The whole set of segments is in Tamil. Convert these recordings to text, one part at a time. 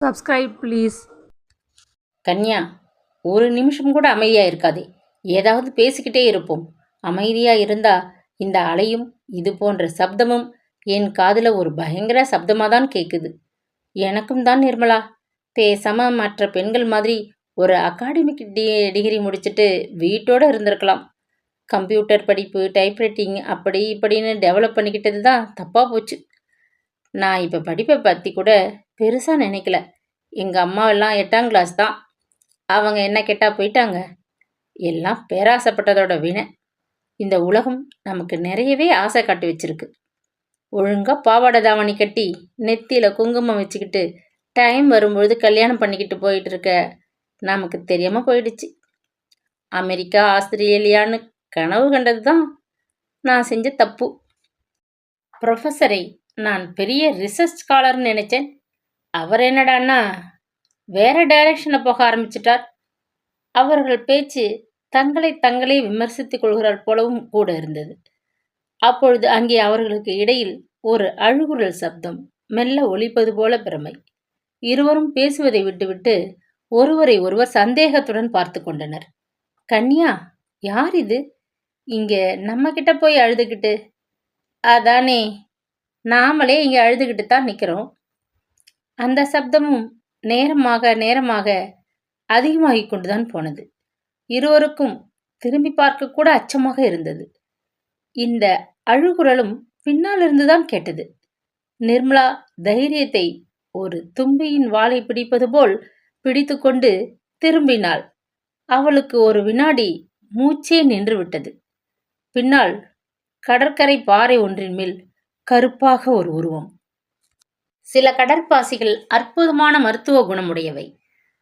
சப்ஸ்கிரைப் ப்ளீஸ் கன்யா ஒரு நிமிஷம் கூட அமைதியாக இருக்காதே. ஏதாவது பேசிக்கிட்டே இருப்போம். அமைதியாக இருந்தா இந்த அலையும் இது போன்ற சப்தமும் என் காதில் ஒரு பயங்கர சப்தமாக தான் கேட்குது எனக்கும் தான் நிர்மலா. பேசாம மற்ற பெண்கள் மாதிரி ஒரு அகாடமிக் டி டிகிரி முடிச்சுட்டு வீட்டோடு இருந்திருக்கலாம். கம்ப்யூட்டர் படிப்பு டைப்ரைட்டிங் அப்படி இப்படின்னு டெவலப் பண்ணிக்கிட்டது தான் தப்பாக போச்சு. நான் இப்போ படிப்பை பற்றி கூட பெருசாக நினைக்கல. எங்கள் அம்மாவெல்லாம் எட்டாம் கிளாஸ் தான். அவங்க என்ன கேட்டால் போயிட்டாங்க. எல்லாம் பேராசைப்பட்டதோட வினை இந்த உலகம் நமக்கு நிறையவே ஆசை காட்டி வச்சிருக்கு. ஒழுங்காக பாவாடை தாவணி கட்டி நெத்தியில் குங்குமம் வச்சுக்கிட்டு டைம் வரும்பொழுது கல்யாணம் பண்ணிக்கிட்டு போயிட்டு இருக்க நமக்கு தெரியாமல் போயிடுச்சு. அமெரிக்கா ஆஸ்திரேலியான்னு கனவு கண்டது தான் நான் செஞ்ச தப்பு. ப்ரொஃபஸரை நான் பெரிய ரிசர்ச் ஸ்காலர்னு நினைச்சேன். அவர் என்னடான்னா வேற டைரக்ஷனில் போக ஆரம்பிச்சிட்டார். அவர்கள் பேச்சு தங்களை தங்களே விமர்சித்துக் கொள்கிறார் போலவும் கூட இருந்தது. அப்பொழுது அங்கே அவர்களுக்கு இடையில் ஒரு அழுகுரல் சப்தம் மெல்ல ஒலிப்பது போல பிரமை. இருவரும் பேசுவதை விட்டுவிட்டு ஒருவரை ஒருவர் சந்தேகத்துடன் பார்த்து கொண்டனர். கன்யா யார் இது? இங்க நம்ம கிட்ட போய் அழுதுகிட்டு. அதானே நாமளே இங்க அழுதுகிட்டு தான் நிற்கிறோம் அந்த சப்தமும் நேரமாக நேரமாக அதிகமாகி கொண்டுதான் போனது. இருவருக்கும் திரும்பி பார்க்க கூட அச்சமாக இருந்தது. இந்த அழுகுரலும் பின்னாலிருந்துதான் கேட்டது. நிர்மலா தைரியத்தை ஒரு தும்பியின் வாளை பிடிப்பது போல் பிடித்துக்கொண்டு திரும்பினாள். அவளுக்கு ஒரு வினாடி மூச்சே நின்று விட்டது பின்னால் கடற்கரை பாறை ஒன்றின் மேல் கருப்பாக ஒரு உருவம். சில கடற்பாசிகள் அற்புதமான மருத்துவ குணமுடையவை.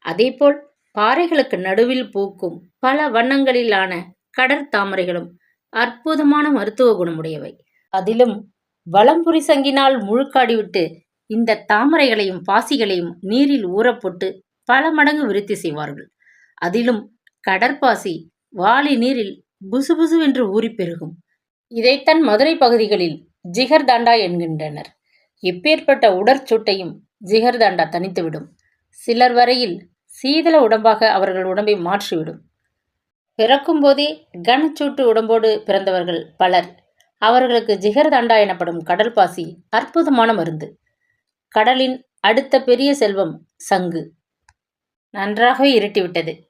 அதேபோல் பாறைகளுக்கு நடுவில் பூக்கும் பல வண்ணங்களிலான கடற்தாமரைகளும் அற்புதமான மருத்துவ குணமுடையவை. அதிலும் வலம்புரி சங்கினால் முழுக்காடிவிட்டு இந்த தாமரைகளையும் பாசிகளையும் நீரில் ஊறப்போட்டு பல மடங்கு விருத்தி செய்வார்கள். அதிலும் கடற்பாசி வாளி நீரில் புசுபுசுவென்று ஊறி பெருகும். இதைத்தான் மதுரை பகுதிகளில் ஜிகர்தாண்டா என்கின்றனர். எப்பேற்பட்ட உடற்சூட்டையும் ஜிகர்தாண்டா தனித்துவிடும் சிலர் வரையில் சீதள உடம்பாக அவர்கள் உடம்பை மாற்றிவிடும். பிறக்கும்போதே கனச்சூட்டு உடம்போடு பிறந்தவர்கள் பலர். அவர்களுக்கு ஜிகர்தாண்டா எனப்படும் கடல் பாசி அற்புதமான மருந்து. கடலின் அடுத்த பெரிய செல்வம் சங்கு. நன்றாகவே இருட்டிவிட்டது.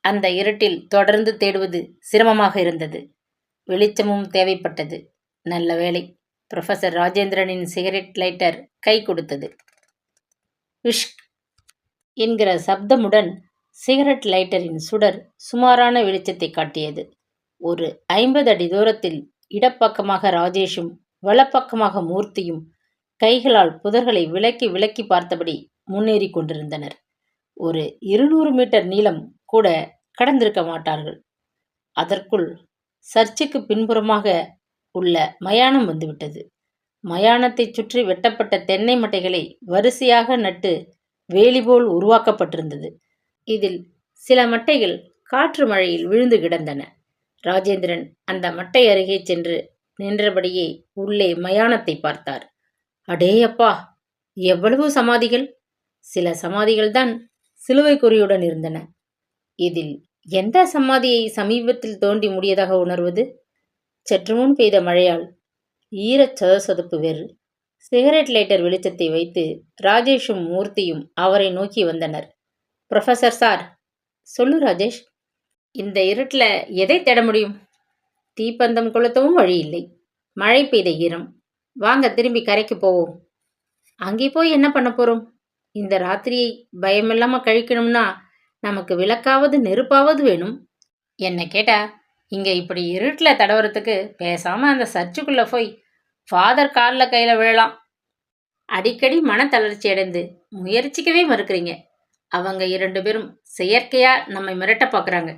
அந்த இருட்டில் தொடர்ந்து தேடுவது சிரமமாக இருந்தது. வெளிச்சமும் தேவைப்பட்டது. நல்ல வேளை. ப்ரொஃபசர் ராஜேந்திரனின் சிகரெட் லைட்டர் கை கொடுத்தது. விஷ் என்கிற சப்தமுடன் சிகரெட் லைட்டரின் சுடர் சுமாரான வெளிச்சத்தை காட்டியது. ஒரு ஐம்பது அடி தூரத்தில் இடப்பக்கமாக ராஜேஷும் வலப்பக்கமாக மூர்த்தியும் கைகளால் புதர்களை விலக்கி விலக்கி பார்த்தபடி முன்னேறி கொண்டிருந்தனர். ஒரு இருநூறு மீட்டர் நீளம் கூட கடந்திருக்க மாட்டார்கள். அதற்குள் சர்ச்சுக்கு பின்புறமாக உள்ள மயானம் வந்துவிட்டது. மயானத்தைச் சுற்றி வெட்டப்பட்ட தென்னை மட்டைகளை வரிசையாக நட்டு வேலிபோல் உருவாக்கப்பட்டிருந்தது. இதில் சில மட்டைகள் காற்று மழையில் விழுந்து கிடந்தன. ராஜேந்திரன் அந்த மட்டை அருகே சென்று நின்றபடியே உள்ளே மயானத்தை பார்த்தார். அடேயப்பா எவ்வளவு சமாதிகள்? சில சமாதிகள்தான் சிலுவை குறியுடன் இருந்தன. இதில் எந்த சமாதியை சமீபத்தில் தோண்டி முடியதாக உணர்வது? சற்று முன் பெய்த மழையால் ஈரச் சதசதுப்பு வேறு. சிகரெட் லைட்டர் வெளிச்சத்தை வைத்து ராஜேஷும் மூர்த்தியும் அவரை நோக்கி வந்தனர். ப்ரொஃபசர் சார் சொல்லு ராஜேஷ் இந்த இருட்டில் எதை தேட முடியும்? தீப்பந்தம் கொளுத்தவும் வழி இல்லை மழை பெய்த ஈரம். வாங்க திரும்பி கரைக்கு போவோம். அங்கே போய் என்ன பண்ண போகிறோம் இந்த ராத்திரியை பயமில்லாமல் கழிக்கணும்னா நமக்கு விளக்காவது நெருப்பாவது வேணும். என்ன கேட்டா இங்கே இப்படி இருட்டில் தடவுறதுக்கு பேசாமல் அந்த சர்ச்சுக்குள்ளே போய் ஃபாதர் காலில் கையில் விழலாம். அடிக்கடி மனத்தளர்ச்சி அடைந்து முயற்சிக்கவே மறுக்கிறீங்க. அவங்க இரண்டு பேரும் செயற்கையாக நம்மை மிரட்ட பார்க்குறாங்க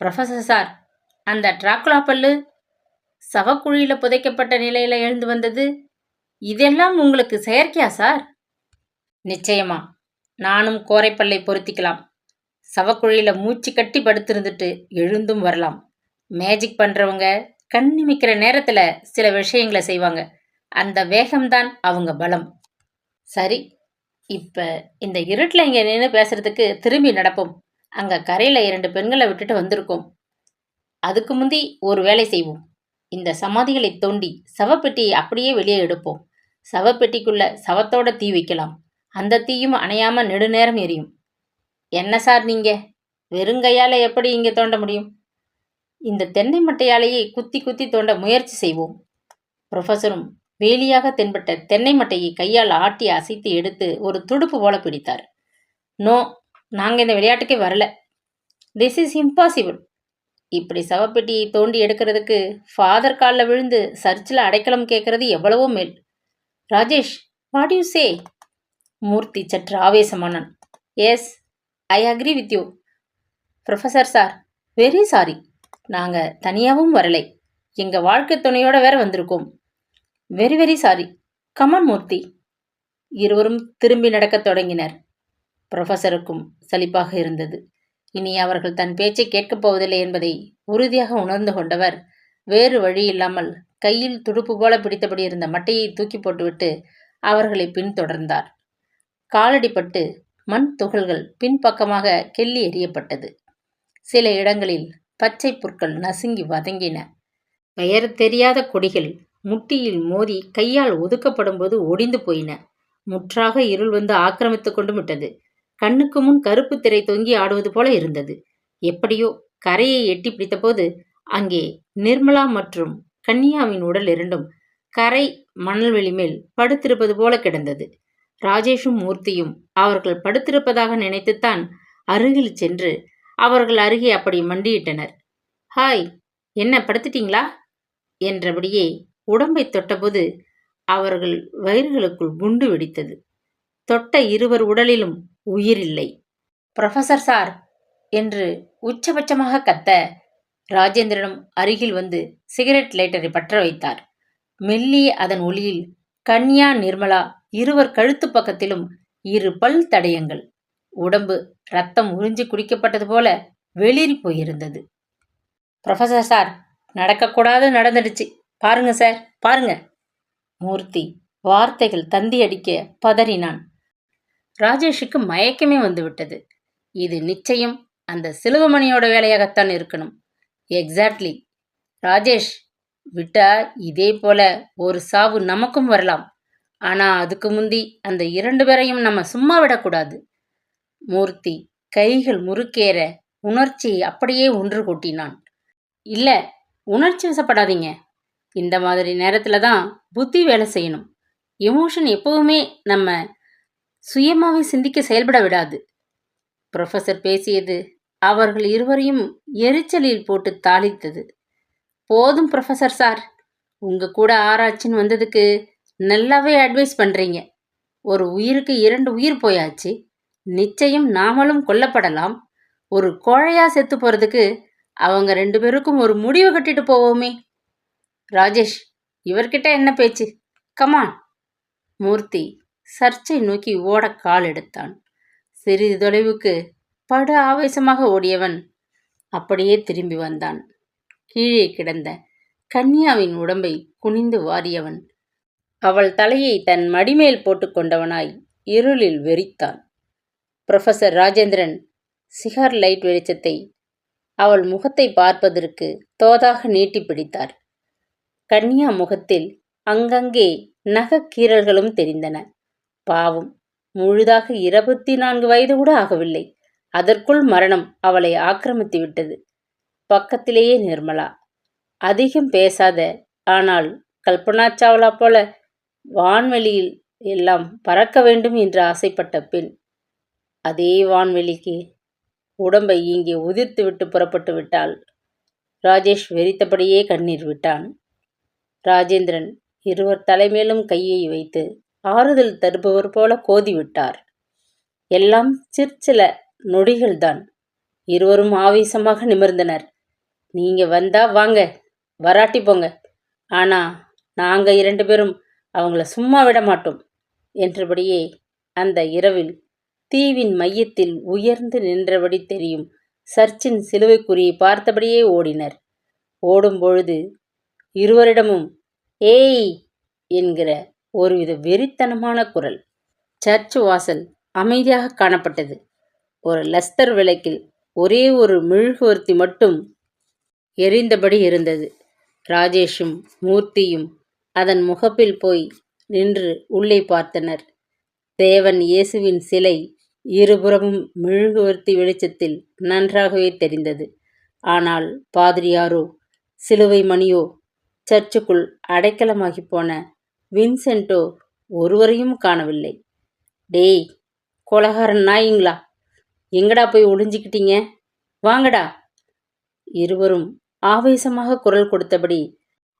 ப்ரொஃபசர் சார் அந்த டிராக்குலா பல்லு சவக்குழியில் புதைக்கப்பட்ட நிலையில் எழுந்து வந்தது இதெல்லாம் உங்களுக்கு செயற்கையா சார் நிச்சயமா. நானும் கோரைப்பல்லை பொருத்திக்கலாம். சவக்குழியில் மூச்சு கட்டி படுத்திருந்துட்டு எழுந்தும் வரலாம். மேஜிக் பண்றவங்க கண்ணிமிக்கிற நேரத்தில் நேரத்துல சில விஷயங்களை செய்வாங்க. அந்த வேகம்தான் அவங்க பலம். சரி இப்ப இந்த இருட்டில் இங்கே நின்று பேசுறதுக்கு திரும்பி நடப்போம். அங்க கரையில இரண்டு பெண்களை விட்டுட்டு வந்திருக்கோம். அதுக்கு முந்தி ஒரு வேலை செய்வோம். இந்த சமாதிகளை தோண்டி சவப்பெட்டியை அப்படியே வெளியே எடுப்போம். சவப்பெட்டிக்குள்ள சவத்தோட தீ வைக்கலாம். அந்த தீயும் அணையாம நெடுநேரம் எரியும். என்ன சார் நீங்க? வெறுங்கையால எப்படி இங்கே தோண்ட முடியும்? இந்த தென்னை மட்டையாலேயே குத்தி குத்தி தோண்ட முயற்சி செய்வோம். புரொஃபஸரும் வேலியாக தென்பட்ட தென்னை மட்டையை கையால் ஆட்டி அசைத்து எடுத்து ஒரு துடுப்பு போல பிடித்தார். நோ நாங்கள் இந்த விளையாட்டுக்கே வரல. திஸ் இஸ் இம்பாசிபிள் இப்படி சவப்பெட்டியை தோண்டி எடுக்கிறதுக்கு ஃபாதர் காலில் விழுந்து சர்ச்சில் அடைக்கலம் கேட்கறது எவ்வளவோ மேல். Rajesh what you say Murthy சற்று ஆவேசமானான். Yes I agree with you professor sir very sorry நாங்கள் தனியாகவும் வரலை. எங்கள் வாழ்க்கை துணையோட வேற வந்திருக்கோம். Very very sorry come on Murthy. இருவரும் திரும்பி நடக்கத் தொடங்கினர். ப்ரொஃபஸருக்கும் சலிப்பாக இருந்தது. இனி அவர்கள் தன் பேச்சை கேட்கப் போவதில்லை என்பதை உறுதியாக உணர்ந்து கொண்டவர் வேறு வழி இல்லாமல் கையில் துடுப்பு போல பிடித்தபடி இருந்த மட்டையை தூக்கி போட்டுவிட்டு அவர்களை பின்தொடர்ந்தார். காலடிப்பட்டு மண் துகள்கள் பின்பக்கமாக கெல்லி எறியப்பட்டது. சில இடங்களில் பச்சை புற்கள் நசுங்கி வதங்கின. பெயர் தெரியாத கொடிகள் முட்டியில் மோதி கையால் ஒதுக்கப்படும்போது ஒடிந்து போயின. முற்றாக இருள் வந்து ஆக்கிரமித்துக் கொண்டு விட்டது. கண்ணுக்கு முன் கருப்பு திரை தொங்கி ஆடுவது போல இருந்தது. எப்படியோ கரையை எட்டி பிடித்தபோது அங்கே நிர்மலா மற்றும் கன்னியாவின் உடல் இரண்டும் கரை மணல்வெளி மேல் படுத்திருப்பது போல கிடந்தது. ராஜேஷும் மூர்த்தியும் அவர்கள் படுத்திருப்பதாக நினைத்துத்தான் அருகில் சென்று அவர்கள் அருகே அப்படி மண்டியிட்டனர். ஹாய் என்ன படுத்துட்டீங்களா? என்றபடியே உடம்பை தொட்டபோது அவர்கள் வயிறுகளுக்குள் குண்டு வெடித்தது. தொட்ட இருவர் உடலிலும் உயிரில்லை ப்ரொஃபசர் சார் என்று உச்சபட்சமாக கத்த ராஜேந்திரனும் அருகில் வந்து சிகரெட் லைட்டரை பற்ற வைத்தார். மெல்லிய அதன் ஒளியில் கன்யா நிர்மலா இருவர் கழுத்து பக்கத்திலும் இரு பல் தடயங்கள். உடம்பு ரத்தம் உறிஞ்சி குடிக்கப்பட்டது போல வெளிரி போயிருந்தது. ப்ரொஃபசர் சார் நடக்கக்கூடாது நடந்துடுச்சு. பாருங்க சார் பாருங்க. மூர்த்தி வார்த்தைகள் தந்தி அடிக்க பதறினான். ராஜேஷுக்கு மயக்கமே வந்துவிட்டது. இது நிச்சயம். அந்த சிலுவமணியோட வேலையாகத்தான் இருக்கணும். எக்ஸாக்ட்லி. ராஜேஷ் விட்டா இதே போல ஒரு சாவு நமக்கும் வரலாம். ஆனா அதுக்கு முந்தி அந்த இரண்டு பேரையும் நம்ம சும்மா விடக்கூடாது. மூர்த்தி. கைகள் முறுக்கேற உணர்ச்சியை அப்படியே ஒன்று கூட்டினான். இல்ல உணர்ச்சி வசப்படாதீங்க. இந்த மாதிரி நேரத்தில் தான் புத்தி வேலை செய்யணும். எமோஷன் எப்பவுமே நம்ம சுயமாகவே சிந்திக்க செயல்பட விடாது. ப்ரொஃபஸர் பேசியது அவர்கள் இருவரையும் எரிச்சலில் போட்டு தாளித்தது. போதும் ப்ரொஃபஸர் சார் உங்க கூட ஆராய்ச்சின்னு வந்ததுக்கு நல்லாவே அட்வைஸ் பண்றீங்க. ஒரு உயிருக்கு இரண்டு உயிர் போயாச்சு. நிச்சயம் நாமளும் கொல்லப்படலாம். ஒரு கோழையா செத்து போறதுக்கு அவங்க ரெண்டு பேருக்கும் ஒரு முடிவு கட்டிட்டு போவோமே. ராஜேஷ் இவர்கிட்ட என்ன பேச்சு? கமான் மூர்த்தி சர்ச்சை நோக்கி ஓட கால் எடுத்தான். சிறிது தொலைவுக்கு படு ஆவேசமாக ஓடியவன் அப்படியே திரும்பி வந்தான். கீழே கிடந்த கன்யாவின் உடம்பை குனிந்து வாரியவன். அவள் தலையை தன் மடிமேல் போட்டுக்கொண்டவனாய் இருளில் வெறித்தான். புரொஃபசர் ராஜேந்திரன் சிகார் லைட் வெளிச்சத்தை அவள் முகத்தை பார்ப்பதற்கு தோதாக நீட்டி பிடித்தார். கன்யா முகத்தில் அங்கங்கே நகக்கீரல்களும் தெரிந்தன. பாவம் முழுதாக இருபத்தி நான்கு வயது கூட ஆகவில்லை. அதற்குள் மரணம் அவளை ஆக்கிரமித்து விட்டது. பக்கத்திலேயே நிர்மலா. அதிகம் பேசாத ஆனால் கல்பனா சாவ்லா போல வான்வெளியில் எல்லாம் பறக்க வேண்டும் என்று ஆசைப்பட்ட பெண் அதே வான்வெளிக்கு உடம்பை இங்கே உதிர்த்துவிட்டு புறப்பட்டு விட்டாள். ராஜேஷ் வெறித்தபடியே கண்ணீர் விட்டான். ராஜேந்திரன் இருவர் தலைமேலும் கையை வைத்து ஆறுதல் தருபவர் போல கோதிவிட்டார் எல்லாம் சிற்சில நொடிகள்தான். இருவரும் ஆவேசமாக நிமிர்ந்தனர். நீங்க வந்தா வாங்க வராட்டி போங்க. ஆனா நாங்க இரண்டு பேரும் அவங்கள சும்மா விட மாட்டோம் என்றபடியே அந்த இரவில் தீவின் மையத்தில் உயர்ந்து நின்றபடி தெரியும். சர்ச்சின் சிலுவைக்குறியை பார்த்தபடியே ஓடினர். ஓடும்பொழுது இருவரிடமும் ஏய்! என்கிற ஒருவித வெறித்தனமான குரல். சர்ச் வாசல் அமைதியாக காணப்பட்டது. ஒரு லஸ்தர் விளக்கில் ஒரே ஒரு மெழுகுவர்த்தி மட்டும் எரிந்தபடி இருந்தது. ராஜேஷும் மூர்த்தியும் அதன் முகப்பில் போய் நின்று உள்ளே பார்த்தனர். தேவன் இயேசுவின் சிலை இருபுறமும் மெழுகுவர்த்தி வெளிச்சத்தில் நன்றாகவே தெரிந்தது. ஆனால் பாதிரியாரோ சிலுவை மணியோ சர்ச்சுக்குள் அடைக்கலமாகி போன வின்சென்ட்டோ ஒருவரையும் காணவில்லை. டேய் கொலகாரன் நாயிங்களா? எங்கடா போய் ஒளிஞ்சிக்கிட்டீங்க? வாங்கடா. இருவரும் ஆவேசமாக குரல் கொடுத்தபடி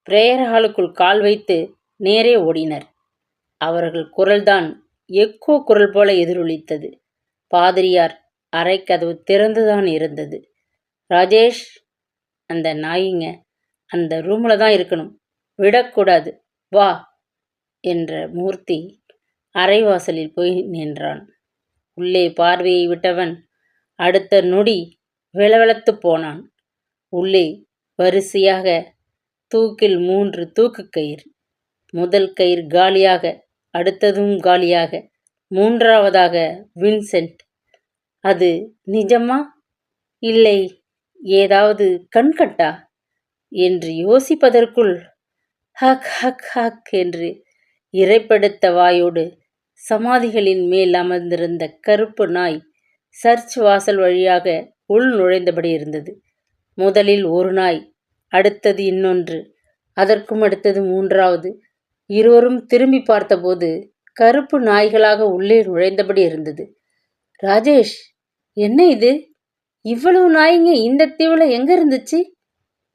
பிரேயர் ஹாலுக்குள் கால் வைத்து நேரே ஓடினர். அவர்கள் குரல்தான் எக்கோ குரல் போல எதிரொலித்தது. பாதிரியார் அரைக்கதவு திறந்துதான் இருந்தது. ராஜேஷ் அந்த நாயிங்க அந்த ரூமில் தான் இருக்கணும். விடக்கூடாது. வா என்ற மூர்த்தி அரைவாசலில் போய் நின்றான். உள்ளே பார்வையை விட்டவன் அடுத்த நொடி விளவெளத்து போனான். உள்ளே வரிசையாக தூக்கில் மூன்று தூக்கு கயிறு. முதல் கயிறு காலியாக அடுத்ததும் காலியாக மூன்றாவதாக வின்சென்ட். அது நிஜமா? இல்லை ஏதாவது கண்கட்டா? என்று யோசிப்பதற்குள் ஹக் ஹக் ஹக் என்று இறைப்படுத்த வாயோடு சமாதிகளின் மேல் அமர்ந்திருந்த கருப்பு நாய் சர்ச் வாசல் வழியாக உள் நுழைந்தபடி இருந்தது. முதலில் ஒரு நாய் அடுத்தது இன்னொன்று அதற்கும் அடுத்தது மூன்றாவது. இருவரும் திரும்பி பார்த்தபோது கருப்பு நாய்களாக உள்ளே நுழைந்தபடி இருந்தது. ராஜேஷ் என்ன இது? இவ்வளவு நாய்ங்க இந்த தீவுல எங்க இருந்துச்சு?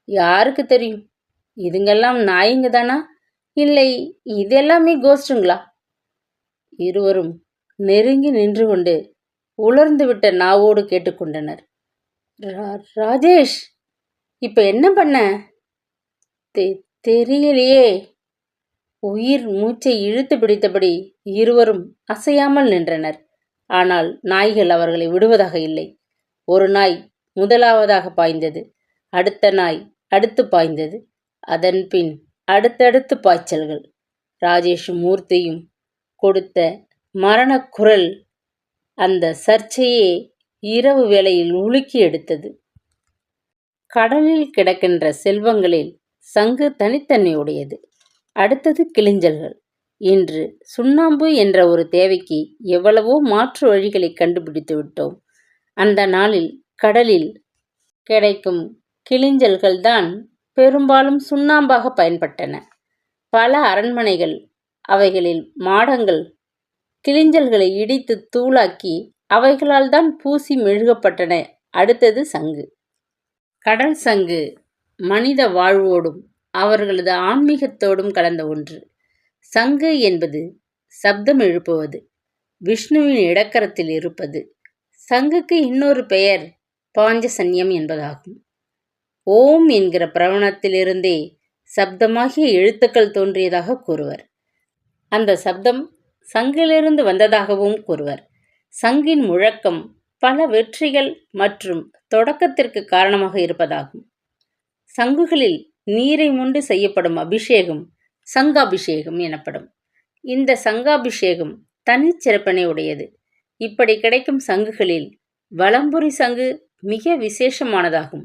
யாருக்கு தெரியும். இதுங்கெல்லாம் நாய்ங்க தானா? இல்லை இதெல்லாமே கோஸ்டுங்களா இருவரும் நெருங்கி நின்று கொண்டு உலர்ந்து விட்ட நாவோடு கேட்டுக்கொண்டனர். "ரா- ராஜேஷ் இப்ப என்ன பண்ண? தெ- தெரியலையே. உயிர் மூச்சை இழுத்து பிடித்தபடி இருவரும் அசையாமல் நின்றனர். ஆனால் நாய்கள் அவர்களை விடுவதாக இல்லை. ஒரு நாய் முதலாவதாக பாய்ந்தது. அடுத்த நாய் அடுத்து பாய்ந்தது. அதன் பின் அடுத்தடுத்து பாய்ச்சல்கள். ராஜேஷும் மூர்த்தியும் கொடுத்த மரணக் குரல் அந்த சர்ச்சையே இரவு வேளையில் உலுக்கி எடுத்தது. கடலில் கிடக்கின்ற செல்வங்களில் சங்கு தனித்தன்மையுடையது. அடுத்தது கிளிஞ்சல்கள் இன்று சுண்ணாம்பு என்ற ஒரு தேவைக்கு எவ்வளவோ மாற்று வழிகளை கண்டுபிடித்து விட்டோம். அந்த நாளில் கடலில் கிடைக்கும் கிளிஞ்சல்கள்தான் பெரும்பாலும் சுண்ணாம்பாக பயன்பட்டன. பல அரண்மனைகள் அவைகளில் மாடங்கள் கிளிஞ்சல்களை இடித்து தூளாக்கி அவைகளால் தான் பூசி மெழுகப்பட்டன. அடுத்தது சங்கு. கடல் சங்கு மனித வாழ்வோடும் அவர்களது ஆன்மீகத்தோடும் கலந்த ஒன்று. சங்கு என்பது சப்தம் எழுப்புவது விஷ்ணுவின் இடக்கரத்தில் இருப்பது சங்குக்கு இன்னொரு பெயர் பாஞ்சசன்யம் என்பதாகும். ஓம் என்கிற பிரவணத்திலிருந்தே சப்தமாகிய எழுத்துக்கள் தோன்றியதாக கூறுவர். அந்த சப்தம் சங்கிலிருந்து வந்ததாகவும் கூறுவர். சங்கின் முழக்கம் பல வெற்றிகள் மற்றும் தொடக்கத்திற்கு காரணமாக இருப்பதாகும். சங்குகளில் நீரை முண்டு செய்யப்படும் அபிஷேகம் சங்காபிஷேகம் எனப்படும். இந்த சங்காபிஷேகம் தனிச்சிறப்பினை உடையது. இப்படி கிடைக்கும் சங்குகளில் வலம்புரி சங்கு மிக விசேஷமானதாகும்.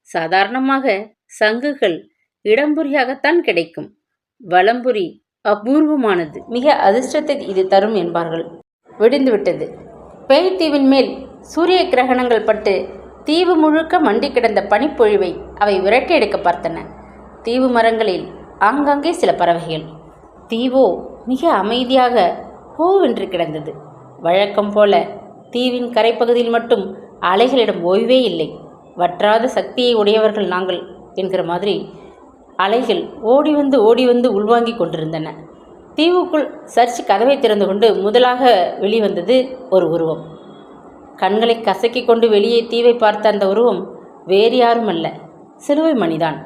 சாதாரணமாக சங்குகள் இடம்புரியாகத்தான் கிடைக்கும். வலம்புரி அபூர்வமானது மிக அதிர்ஷ்டத்தை இது தரும் என்பார்கள். விடிந்துவிட்டது. பேய்த்தீவின் மேல் சூரிய கிரகணங்கள் பட்டு தீவு முழுக்க மண்டி கிடந்த பனிப்பொழிவை அவை விரட்டி எடுக்க பார்த்தன. தீவு மரங்களில் ஆங்காங்கே சில பறவைகள். தீவோ மிக அமைதியாக ஹோவென்று கிடந்தது. வழக்கம் போல தீவின் கரைப்பகுதியில் மட்டும் அலைகளிடம் ஓய்வே இல்லை. வற்றாத சக்தியை உடையவர்கள் நாங்கள் என்கிற மாதிரி அலைகள் ஓடி வந்து ஓடி வந்து உள்வாங்கிக் கொண்டிருந்தன. தீவுக்குள் சர்ச் கதவை திறந்து கொண்டு முதலாக வெளிவந்தது ஒரு உருவம். கண்களை கசக்கி கொண்டு வெளியே தீவை பார்த்த அந்த உருவம் வேறு யாரும் அல்ல சிலுவை மணிதான்.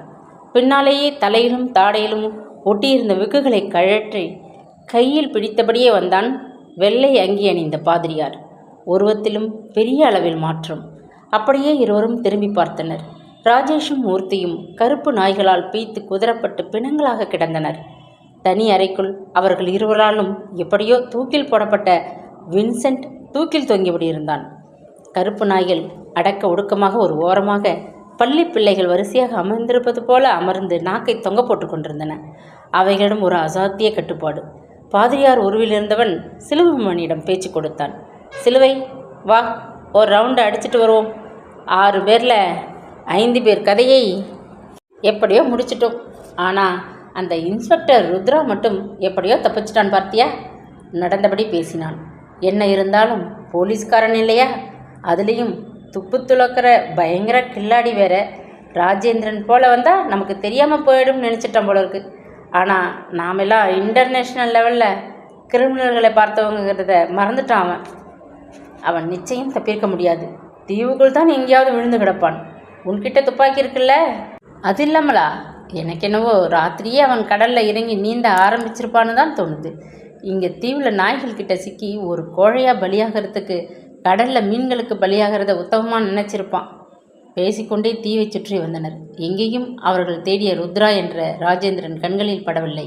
பின்னாலேயே தலையிலும் தாடையிலும் ஒட்டியிருந்த விக்குகளை கழற்றி கையில் பிடித்தபடியே வந்தான் வெள்ளை அங்கி அணிந்த பாதிரியார். உருவத்திலும் பெரிய அளவில் மாற்றம். அப்படியே இருவரும் திரும்பி பார்த்தனர். ராஜேஷும் மூர்த்தியும் கருப்பு நாய்களால் பீய்த்து குதிரப்பட்டு பிணங்களாக கிடந்தனர். தனி அறைக்குள் அவர்கள் இருவராலும் எப்படியோ தூக்கில் போடப்பட்ட வின்சென்ட் தூக்கில் தொங்கியபடி இருந்தான் கருப்பு நாய்கள் அடக்க ஒடுக்கமாக ஒரு ஓரமாக பள்ளி பிள்ளைகள் வரிசையாக அமர்ந்திருப்பது போல அமர்ந்து நாக்கை தொங்க போட்டு கொண்டிருந்தன. அவைகளிடம் ஒரு அசாத்திய கட்டுப்பாடு. பாதிரியார் உருவில் இருந்தவன் சிலுவமணியிடம் பேச்சு கொடுத்தான். சிலுவை வா ஒரு ரவுண்டை அடிச்சிட்டு வருவோம். ஆறு பேரில் ஐந்து பேர் கதையை எப்படியோ முடிச்சிட்டோம். ஆனால் அந்த இன்ஸ்பெக்டர் ருத்ரா மட்டும் எப்படியோ தப்பிச்சிட்டான் பார்த்தியா? நடந்தபடி பேசினான். என்ன இருந்தாலும் போலீஸ்காரன் இல்லையா? அதுலேயும் துப்பு துளக்கிற பயங்கர கில்லாடி வேற. ராஜேந்திரன் போல் வந்தால் நமக்கு தெரியாமல் போயிடும்னு நினச்சிட்டோம் போல இருக்குது ஆனால் நாமெல்லாம் இன்டர்நேஷ்னல் லெவலில் கிரிமினல்களை பார்த்தவங்கிறத மறந்துட்டான் அவன். அவன் நிச்சயம் தப்பியிருக்க முடியாது. தீவுக்குள் தான் எங்கேயாவது விழுந்து கிடப்பான். உன்கிட்ட துப்பாக்கி இருக்குல்ல? அது இல்லாமலா? எனக்கு என்னவோ ராத்திரியே அவன் கடலில் இறங்கி நீந்த ஆரம்பிச்சிருப்பான்னு தான் தோணுது. இங்கே தீவில் நாய்கள் கிட்ட சிக்கி ஒரு கோழையாக பலியாகிறதுக்கு கடலில் மீன்களுக்கு பலியாகிறத உத்தமமாக நினச்சிருப்பான். பேசிக்கொண்டே தீவை சுற்றி வந்தனர். எங்கேயும் அவர்கள் தேடிய ருத்ரா என்ற ராஜேந்திரன் கண்களில் படவில்லை.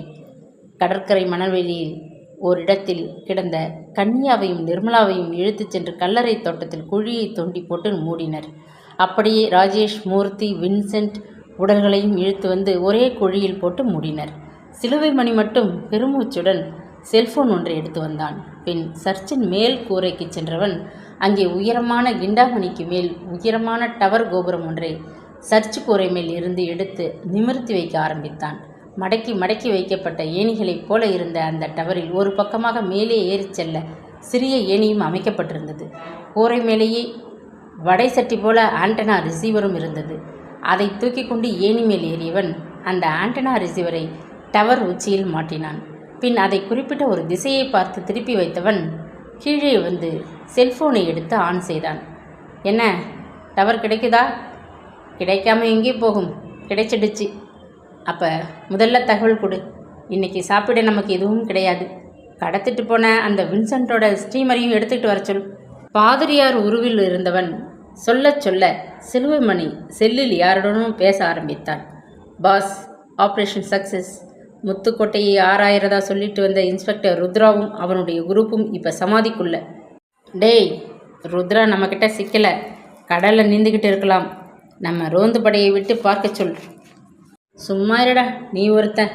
கடற்கரை மணல்வெளியில் ஓரிடத்தில் கிடந்த கன்யாவையும் நிர்மலாவையும் இழுத்துச் சென்று கல்லறை தோட்டத்தில் குழியை தோண்டி போட்டு மூடினர். அப்படியே ராஜேஷ் மூர்த்தி வின்சென்ட் உடல்களையும் இழுத்து வந்து ஒரே குழியில் போட்டு மூடினர். சிலுவை மணி மட்டும் பெருமூச்சுடன் செல்போன் ஒன்றை எடுத்து வந்தான். பின் சர்ச்சின் மேல் கூரைக்கு சென்றவன் அங்கே உயரமான கிண்டாமணிக்கு மேல் உயரமான டவர் கோபுரம் ஒன்றை சர்ச் கூரை மேல் இருந்து எடுத்து நிமிர்த்தி வைக்க ஆரம்பித்தான். மடக்கி மடக்கி வைக்கப்பட்ட ஏணிகளைப் போல இருந்த அந்த டவரில் ஒரு பக்கமாக மேலே ஏறிச் செல்ல சிறிய ஏணியும் அமைக்கப்பட்டிருந்தது. கூரை மேலேயே வடை சட்டி போல ஆண்டனா ரிசீவரும் இருந்தது. அதை தூக்கி கொண்டு ஏணி மேல் ஏறியவன் அந்த ஆண்டனா ரிசீவரை டவர் உச்சியில் மாட்டினான். பின் அதை குறிப்பிட்ட ஒரு திசையை பார்த்து திருப்பி வைத்தவன் கீழே வந்து செல்ஃபோனை எடுத்து ஆன் செய்தான். என்ன? டவர் கிடைக்குதா? கிடைக்காம எங்கே போகும்? கிடைச்சிடுச்சு. அப்போ முதல்ல தகவல் கொடு. இன்னைக்கு சாப்பிட நமக்கு எதுவும் கிடையாது. கடத்திட்டு போன அந்த வின்சென்ட்டோட ஸ்டீமரையும் எடுத்துக்கிட்டு வர சொல். பாதிரியார் உருவில் இருந்தவன் சொல்ல சொல்ல சிலுவைமணி செல்லில் யாருடனும் பேச ஆரம்பித்தான். பாஸ் ஆப்ரேஷன் சக்ஸஸ் முத்துக்கோட்டையை ஆறாயிரதா சொல்லிட்டு வந்த இன்ஸ்பெக்டர் ருத்ராவும் அவனுடைய குரூப்பும் இப்போ சமாதிக்குள்ள. டேய் ருத்ரா நம்மக்கிட்ட சிக்கலை. கடலில் நீந்துக்கிட்டு இருக்கலாம். நம்ம ரோந்து படையை விட்டு பார்க்க சொல். சும்மா இருடா நீ ஒருத்தன்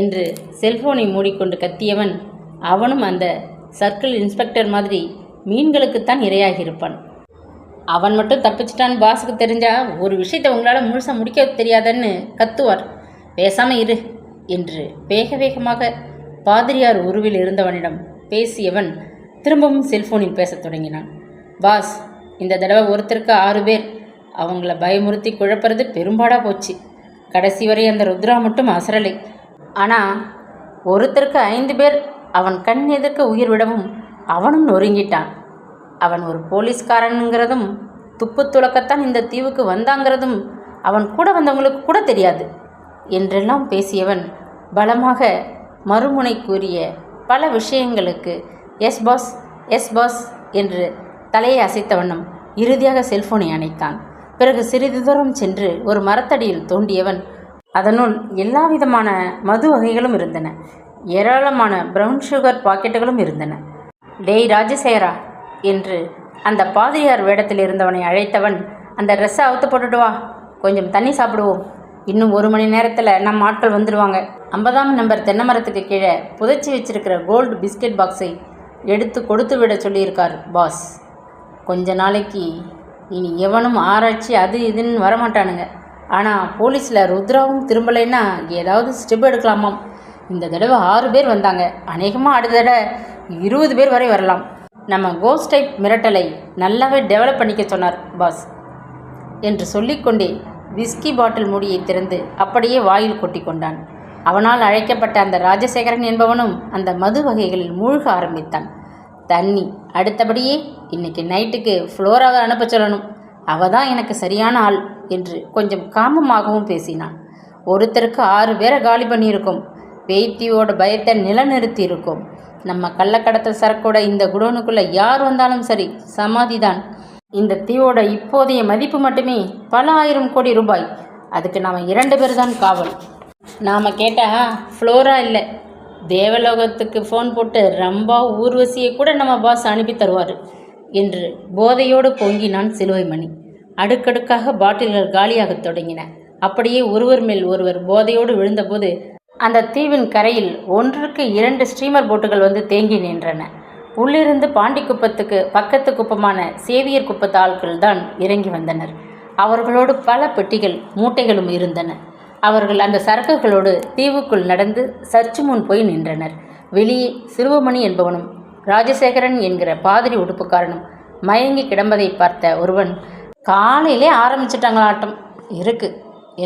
என்று செல்போனை மூடிக்கொண்டு கத்தியவன் அவனும் அந்த சர்க்கிள் இன்ஸ்பெக்டர் மாதிரி மீன்களுக்குத்தான் இரையாகியிருப்பான். அவன் மட்டும் தப்பிச்சிட்டான்னு பாஸுக்கு தெரிஞ்சா ஒரு விஷயத்தை உங்களால் முழுசாக முடிக்க தெரியாதன்னு கத்துவார். பேசாமல் இரு. என்று வேக வேகமாக பாதிரியார் உருவில் இருந்தவனிடம் பேசியவன் திரும்பவும் செல்போனில் பேசத் தொடங்கினான். பாஸ் இந்த தடவை ஒருத்தருக்கு ஆறு பேர். அவங்கள பயமுறுத்தி குழப்புறது பெரும்பாடாக போச்சு. கடைசி வரை அந்த ருத்ரா மட்டும் அசரலை. ஆனால் ஒருத்தருக்கு ஐந்து பேர். அவன் கண் எதிர்க்க உயிர் விடவும் அவனும் நொறுங்கிட்டான். அவன் ஒரு போலீஸ்காரனுங்கிறதும் துப்பு துளக்கத்தான் இந்த தீவுக்கு வந்தாங்கிறதும் அவன் கூட வந்தவங்களுக்கு கூட தெரியாது. என்றெல்லாம் பேசியவன் பலமாக மறுமுனை கூறிய பல விஷயங்களுக்கு எஸ் பாஸ் எஸ் பாஸ் என்று தலையை அசைத்த வண்ணம் இறுதியாக செல்போனை அணைத்தான். பிறகு சிறிது தூரம் சென்று ஒரு மரத்தடியில் தோண்டியவன் அதனுள் எல்லா விதமான மது வகைகளும் இருந்தன. ஏராளமான பிரவுன் சுகர் பாக்கெட்டுகளும் இருந்தன. டேய் ராஜசேகரா என்று அந்த பாதிரியார் வேடத்தில் இருந்தவனை அழைத்தவன் அந்த ட்ரெஸ்ஸை அவுத்து போட்டுட்டு வா கொஞ்சம் தண்ணி சாப்பிடுவோம். இன்னும் ஒரு மணி நேரத்தில் நம்ம ஆட்கள் வந்துடுவாங்க ஐம்பதாம் நம்பர் தென்னை மரத்துக்கு கீழே புதைச்சி வச்சிருக்கிற கோல்டு பிஸ்கெட் பாக்ஸை எடுத்து கொடுத்து விட சொல்லியிருக்கார் பாஸ் கொஞ்ச நாளைக்கு இனி எவனும் ஆராய்ச்சி அது இதுன்னு வரமாட்டானுங்க. ஆனால் போலீஸில் ருத்ராவும் திரும்பலைன்னா ஏதாவது ஸ்டெப் எடுக்கலாமாம். இந்த தடவை ஆறு பேர் வந்தாங்க. அநேகமாக அடுத்த தடவை இருபது பேர் வரை வரலாம். நம்ம கோஸ்ட் டைப் மிரட்டலை நல்லாவே டெவலப் பண்ணிக்க சொன்னார் பாஸ் என்று சொல்லிக்கொண்டே விஸ்கி பாட்டில் மூடியை திறந்து அப்படியே வாயில் கொட்டி கொண்டான். அவனால் அழைக்கப்பட்ட அந்த ராஜசேகரன் என்பவனும் அந்த மது வகைகளில் மூழ்க ஆரம்பித்தான். தண்ணி அடுத்தபடியே இன்னைக்கு நைட்டுக்கு ஃப்ளோராவை அனுப்ப சொல்லணும். அவ தான் எனக்கு சரியான ஆள் என்று கொஞ்சம் காமமாகவும் பேசினான். ஒருத்தருக்கு ஆறு பேரை காலி பண்ணியிருக்கோம். பேத்தியோட பயத்தை நிலநிறுத்தி இருக்கும் நம்ம கள்ளக்கடத்தல் சரக்கோட இந்த குடோனுக்குள்ளே யார் வந்தாலும் சரி சமாதிதான். இந்த தீவோட இப்போதைய மதிப்பு மட்டுமே பல ஆயிரம் கோடி ரூபாய். அதுக்கு நாம் இரண்டு பேர் தான் காவல். நாம் கேட்டா ஃப்ளோரா இல்லை. தேவலோகத்துக்கு ஃபோன் போட்டு ரம்பா ஊர்வசியை கூட நம்ம பாஸ் அனுப்பி தருவார் என்று போதையோடு பொங்கினான் சிலுவைமணி. அடுக்கடுக்காக பாட்டில்கள் காலியாகத் தொடங்கின. அப்படியே ஒருவர் மேல் ஒருவர் போதையோடு விழுந்தபோது அந்த தீவின் கரையில் ஒன்றுக்கு இரண்டு ஸ்டீமர் போட்டுகள் வந்து தேங்கி நின்றன. உள்ளிருந்து பாண்டி குப்பத்துக்கு பக்கத்து குப்பமான சேவியர் குப்பத்து ஆட்கள் தான் இறங்கி வந்தனர். அவர்களோடு பல பெட்டிகள் மூட்டைகளும் இருந்தன. அவர்கள் அந்த சரக்குகளோடு தீவுக்குள் நடந்து சர்ச்சு முன் போய் நின்றனர். வெளியே சிறுவமணி என்பவனும் ராஜசேகரன் என்கிற பாதிரி உடுப்புக்காரனும் மயங்கி கிடம்பதை பார்த்த ஒருவன் காலையிலே ஆரம்பிச்சிட்டாங்களாட்டம் இருக்கு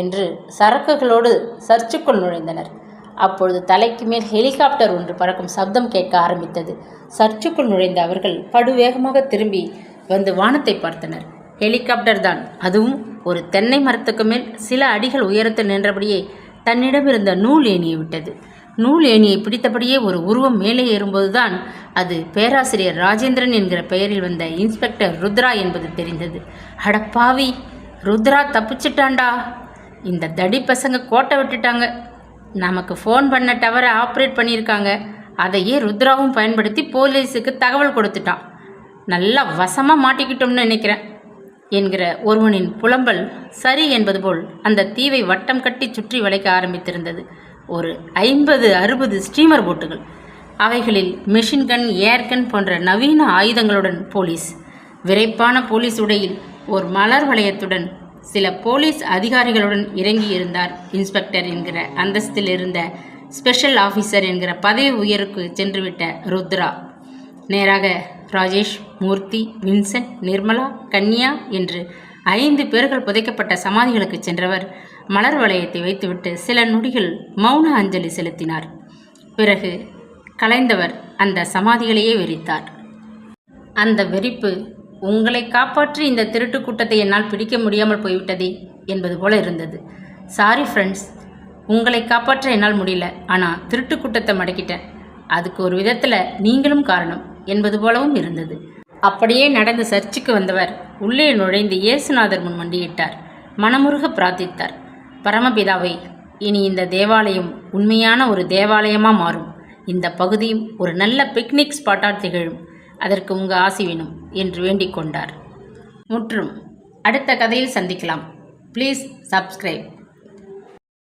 என்று சரக்குகளோடு சர்ச்சுக்குள் நுழைந்தனர். அப்பொழுது தலைக்கு மேல் ஹெலிகாப்டர் ஒன்று பறக்கும் சப்தம் கேட்க ஆரம்பித்தது. சர்ச்சுக்குள் நுழைந்த அவர்கள் படுவேகமாக திரும்பி வந்து வானத்தை பார்த்தனர். ஹெலிகாப்டர் தான். அதுவும் ஒரு தென்னை மரத்துக்கு மேல் சில அடிகள் உயரத்தில் நின்றபடியே தன்னிடமிருந்த நூல் ஏணியை விட்டது. நூல் ஏணியை பிடித்தபடியே ஒரு உருவம் மேலே ஏறும்போதுதான் அது பேராசிரியர் ராஜேந்திரன் என்கிற பெயரில் வந்த இன்ஸ்பெக்டர் ருத்ரா என்பது தெரிந்தது. அடப்பாவி ருத்ரா தப்பிச்சிட்டான்டா. இந்த தடி பசங்க கோட்டை விட்டுட்டாங்க. நமக்கு ஃபோன் பண்ண டவரை ஆப்ரேட் பண்ணியிருக்காங்க. அதையே ருத்ராவும் பயன்படுத்தி போலீஸுக்கு தகவல் கொடுத்துட்டான். நல்லா வசமாக மாட்டிக்கிட்டோம்னு நினைக்கிறேன் என்கிற ஒருவனின் புலம்பல் சரி என்பது போல் அந்த தீவை வட்டம் கட்டி சுற்றி வளைக்க ஆரம்பித்திருந்தது. ஒரு ஐம்பது அறுபது ஸ்டீமர் போட்டுகள் அவைகளில் மிஷின் கன் ஏர்கன் போன்ற நவீன ஆயுதங்களுடன் போலீஸ் விரைப்பான போலீஸ் உடையில் ஒரு மலர் வளையத்துடன் சில போலீஸ் அதிகாரிகளுடன் இறங்கி இருந்தார் இன்ஸ்பெக்டர் என்கிற அந்தஸ்தில் இருந்த ஸ்பெஷல் ஆஃபீஸர் என்கிற பதவி உயருக்கு சென்றுவிட்ட ருத்ரா. நேராக ராஜேஷ் மூர்த்தி வின்சென்ட் நிர்மலா கன்யா என்று ஐந்து பேர்கள் புதைக்கப்பட்ட சமாதிகளுக்கு சென்றவர் மலர் வளையத்தை வைத்துவிட்டு சில நொடிகள் மௌன அஞ்சலி செலுத்தினார். பிறகு கலைந்தவர் அந்த சமாதிகளையே வெறித்தார். அந்த வெறிப்பு உங்களை காப்பாற்றி இந்த திருட்டு கூட்டத்தை என்னால் பிடிக்க முடியாமல் போய்விட்டதே என்பது போல இருந்தது. சாரி ஃப்ரெண்ட்ஸ் உங்களை காப்பாற்ற என்னால் முடியல. ஆனால் திருட்டு கூட்டத்தை மடக்கிட்டேன். அதுக்கு ஒரு விதத்தில் நீங்களும் காரணம் என்பது போலவும் இருந்தது. அப்படியே நடந்து சர்ச்சுக்கு வந்தவர் உள்ளே நுழைந்து இயேசுநாதர் முன் மண்டியிட்டார். மனமுருக பிரார்த்தித்தார். பரமபிதாவை இனி இந்த தேவாலயம் உண்மையான ஒரு தேவாலயமாக மாறும். இந்த பகுதியும் ஒரு நல்ல பிக்னிக் ஸ்பாட்டாக திகழும். அதற்கு உங்கள் ஆசி வேணும் என்று வேண்டிக் கொண்டார். முற்றும் அடுத்த கதையில் சந்திக்கலாம். Please subscribe